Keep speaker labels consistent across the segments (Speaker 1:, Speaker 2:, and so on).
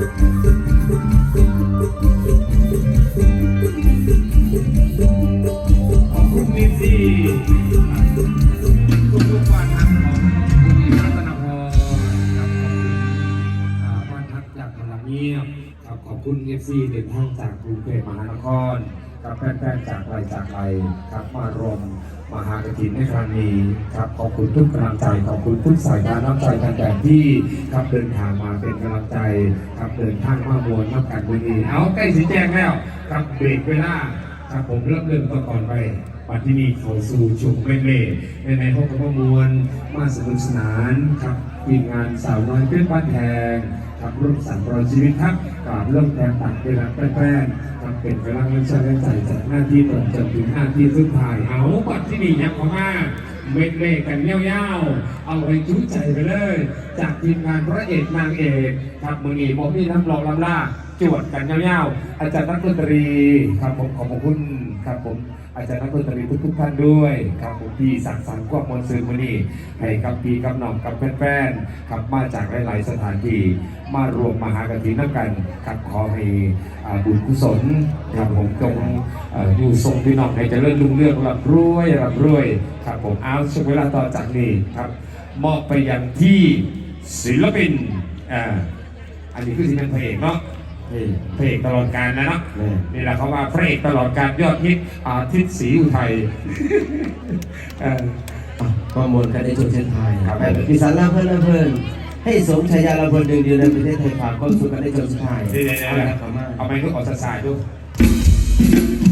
Speaker 1: ขอบคุณนิซี่ทุกทุกๆวันทักของคุณอิรัตนพรครับขอบคุณอ่าบ้านทักจากพลังเงียบครับขอบคุณเอฟซีเดินทางจากกรุงเทพมหานครกับแฟนๆจากไรจากไรครับมารวม มหากฐินในครั้งนี้ครับขอบคุณทุกกำลังใจขอบคุณทุกสายการน้ำใจแฟนๆที่ครับเดินทางมาเป็นกำลังใจครับเดินทางมามวลมากันวันนี้เอาใกล้สีแจ้งแล้วครับเบรกเวลาครับผมเริ่มเริ่มตก่อนไปวันที่นี่เขาสู่ชุมเม่เม่ในในห้องกระมวลมาสนุกสนานครับทีมงานสาวน้อยเพื่อนบ้านแพงครับร่วมสั่งรอยชีวิตครับกับเริ่มแทนตัดเป็นรักแป้น เป็นพลังเล่นชาเล่นใจจากหน้าที่ตรงจนถึงหน้าที่สุดท้ายเอาบัดที่นี่ยังพอมาเม็ดเล่กันเย้าวๆ เอาไปจุใจไปเลย จากทีมงานพระเอกนางเอกครับมือนีบอกพี่น้ำรองลำล่าจวดกันเยาวๆ อาจารย์นักดนตรีครับผมขอบคุณ ครับผมอาจารย์นักดนตรีทุกๆท่านด้วยครับผมที่สั่งสรรค์ความมวลซื่อมานี่ให้กับพี่กับน้องกับแฟนๆครับมาจากหลาย ๆ สถานที่มารวมมาหากฐินน้ำกันครับขอให้บุญกุศลครับผมจงอยู่ทรงพี่น้องให้เจริญรุ่งเรืองร่ำรวยร่ำรวยครับผมเอาช่วงเวลาต่อจากนี้ครับมอบไปยังที่ศิลปินอ่าอันนี้คือสิเป็นเพระเอกเนาะ นี่พระเอกตลอดการนะเนาะนี่แหละเขาว่าพระเอกตลอดการยอดฮิตอาทิตย์ศรีอุทัยเออ
Speaker 2: ข้อมูลการได้ชมเส้นทาง
Speaker 1: ครับ
Speaker 2: ให้พิสารลาเพื่อนลาเพื่อนให้สมชายาลาเพื่อนหนึ่งเดียวในประเทศไทยฝากความสุขกันได้ชมเส้นทาง
Speaker 1: เดี๋ยว
Speaker 2: เอาละครับมา
Speaker 1: ๆเอาไปก็ออกสายๆดู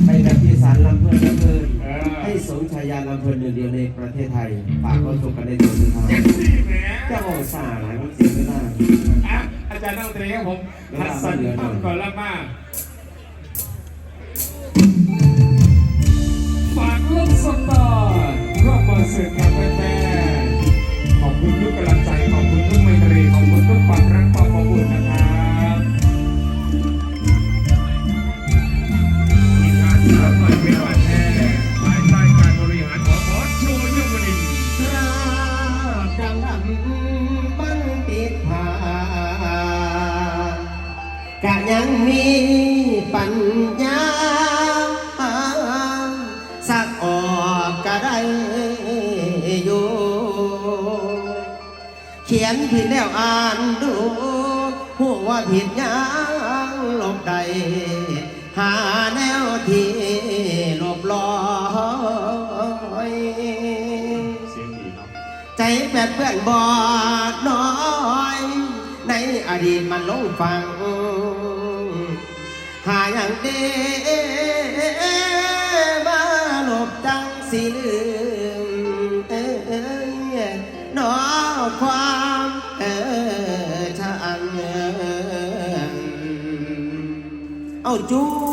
Speaker 2: ให้กับพิสารลาเพื่อนลาเพื่อน
Speaker 1: เออ
Speaker 2: ให้สมชายาลาเพื่อนหนึ่งเดียวในประเทศไทยฝากความสุขกันได้ชมเส้นทาง
Speaker 1: เจ็ดสี่แหม
Speaker 2: เจ้าของสาหลายมันเสียไม่ได้
Speaker 1: อะอาจารย์นักดนตรีครับผมฮัสซันอัมกอลามาฝากลูกสตาร์ร่วมมาสื่อกั
Speaker 2: ผิดแล้วอ่านดูหัวาผิดยังหลบใด หาแนวที่หลบลอย
Speaker 1: เสียงดีเนาะ
Speaker 2: ใจแปดเปื้อนบอดน้อย ในอดีตมันลงฟัง หาอย่างเดมาหลบจังสีลืม เ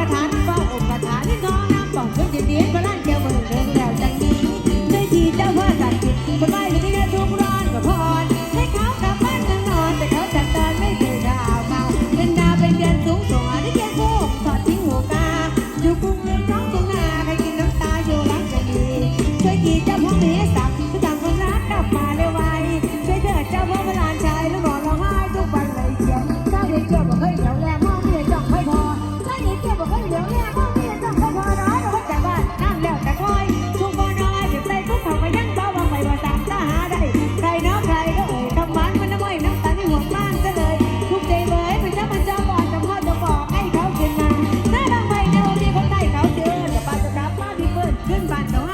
Speaker 2: สถาน Thêm.